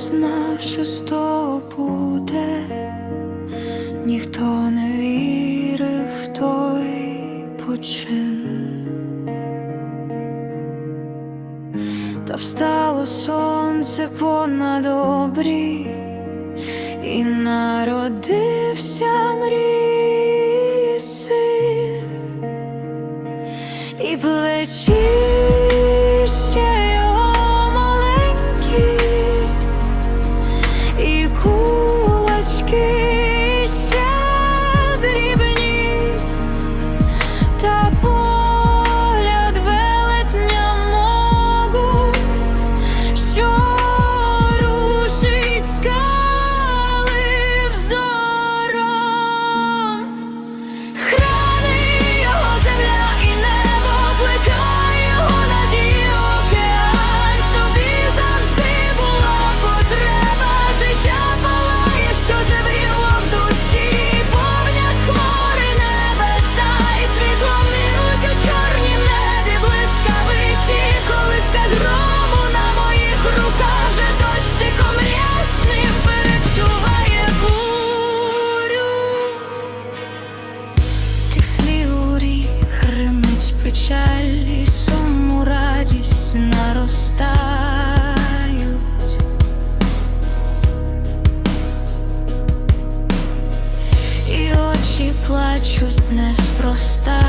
знав, що з того буде, ніхто не вірив в той почин, та встало сонце понад обрі і народився мрій син, і плечі. печаль і суму радість наростають, і очі плачуть неспроста.